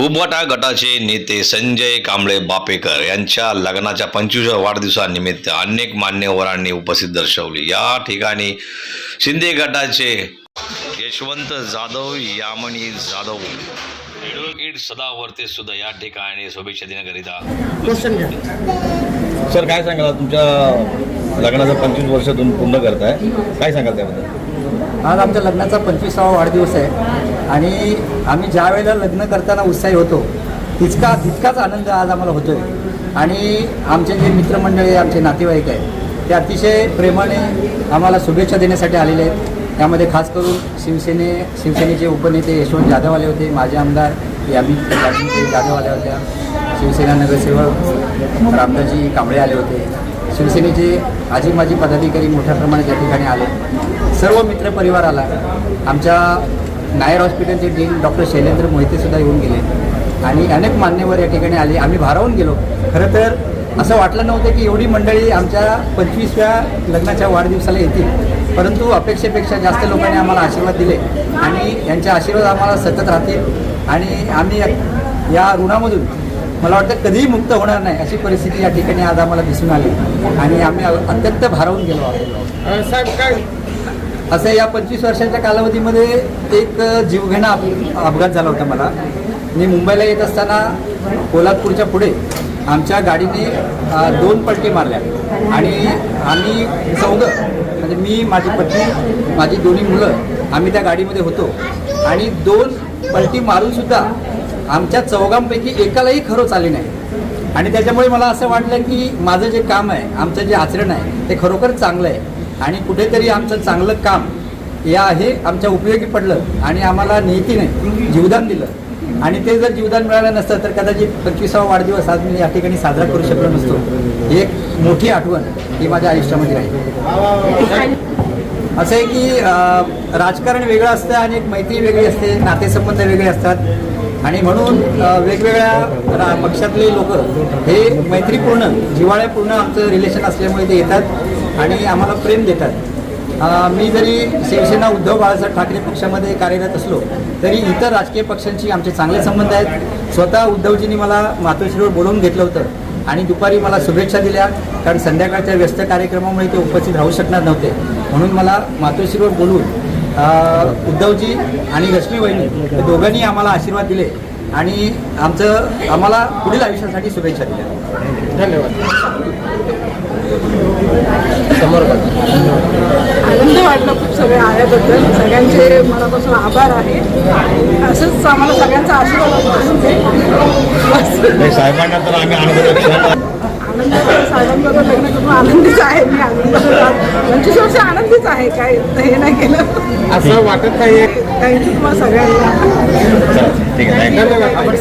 उबाटा गटाचे नेते संजय कांबळे बापेकर यांच्या लग्नाच्या पंचवीसव्या वाढदिवसानिमित्त अनेक मान्यवरांनी उपस्थित दर्शवली. या ठिकाणी शिंदे गटाचे यशवंत जाधव यामणी जाधव ॲडव्होकेट सदावर्ते सुद्धा या ठिकाणी शुभेच्छा देण्याकरिता सर काय सांगाल? तुमच्या लग्नाचं पंचवीस वर्ष तुम्ही पूर्ण करताय. काय सांगाल त्याबद्दल? आज आमच्या लग्नाचा पंचवीसावा वाढदिवस आहे. आणि आम्ही ज्या वेळेला लग्न करताना उत्साही होतो तितका तितकाच आनंद आज आम्हाला होतो आहे आणि आमचे जे मित्रमंडळी आमचे नातेवाईक आहेत ते अतिशय प्रेमाने आम्हाला शुभेच्छा देण्यासाठी आलेले आहेत. त्यामध्ये खास करून शिवसेने शिवसेनेचे उपनेते यशवंत जाधव आले होते माझे आमदार यामित जाधव आल्या होत्या. शिवसेना नगरसेवक रामदाजी कांबळे आले होते. शिवसेनेचे आजी माजी पदाधिकारी मोठ्या प्रमाणात या ठिकाणी आले. सर्व मित्रपरिवार आला आमच्या नायर हॉस्पिटलचे डीन डॉक्टर शैलेंद्र मोहितेसुद्धा येऊन गेले. आणि अनेक मान्यवर या ठिकाणी आले. आम्ही भारावून गेलो. खरं तर असं वाटलं नव्हतं की एवढी मंडळी आमच्या पंचवीसव्या लग्नाच्या वाढदिवसाला येतील. परंतु अपेक्षेपेक्षा जास्त लोकांनी आम्हाला आशीर्वाद दिले आणि यांचे आशीर्वाद आम्हाला सतत राहतील. आणि आम्ही या- ऋणामधून मला वाटतं कधीही मुक्त होणार नाही अशी परिस्थिती या ठिकाणी आज आम्हाला दिसून आली. आणि आम्ही अत्यंत भारावून गेलो आहोत. साहेब काय असं या पंचवीस वर्षाच्या कालावधीमध्ये एक जीवघेणा अपघात झाला होता मला. मी मुंबईला येत असताना कोल्हापूरच्या पुढे आमच्या गाडीने दोन पलटी मारल्या. आणि आम्ही चौघं म्हणजे मी माझी पत्नी माझी दोन्ही मुलं आम्ही त्या गाडीमध्ये होतो. आणि दोन पलटी मारूनसुद्धा आमच्या चौघांपैकी एकालाही खरोच आली नाही. आणि त्याच्यामुळे मला असं वाटलं की माझं जे काम आहे आमचं जे आचरण आहे ते खरोखर चांगलं आहे. आणि कुठेतरी आमचं चांगलं काम या हे आमच्या उपयोगी पडलं आणि आम्हाला नियतीने जीवदान दिलं. आणि ते जर जीवदान मिळालं नसतं तर कदाचित पंचवीसावा वाढदिवस आज मी या ठिकाणी साजरा करू शकलो नसतो. ही एक मोठी आठवण ही माझ्या आयुष्यामध्ये राहील असं आहे की राजकारण वेगळं असतं आणि एक मैत्री वेगळी असते नातेसंबंध वेगळे असतात. आणि म्हणून वेगवेगळ्या पक्षातले लोक हे मैत्रीपूर्ण जिवाळ्यापूर्ण आमचं रिलेशन असल्यामुळे ते येतात आणि आम्हाला प्रेम देतात. मी जरी शिवसेना उद्धव बाळासाहेब ठाकरे पक्षामध्ये कार्यरत असलो तरी इतर राजकीय पक्षांशी आमचे चांगले संबंध आहेत. स्वतः उद्धवजींनी मला मातोश्रीवर बोलवून घेतलं होतं आणि दुपारी मला शुभेच्छा दिल्या कारण संध्याकाळच्या व्यस्त कार्यक्रमामुळे ते उपस्थित राहू शकणार नव्हते. म्हणून मला मातोश्रीवर बोलून उद्धवजी आणि रश्मी वहिनी हे दोघांनी आम्हाला आशीर्वाद दिले आणि आमचं आम्हाला पुढील आयुष्यासाठी शुभेच्छा दिल्या. धन्यवाद. आनंद वाटला खूप सगळे आल्याबद्दल. सगळ्यांचे मनापासून आभार आहे. असंच आम्हाला सगळ्यांचा आशीर्वाद साहेबांना तर आम्ही साहेबांबरोबर लग्न करून आनंदीच आहे मी आनंद पंचवीस वर्ष आनंदीच आहे काय हे नाही केलं. असं वाटत नाही थँक्यू तुम्हाला सगळ्यांना. आपण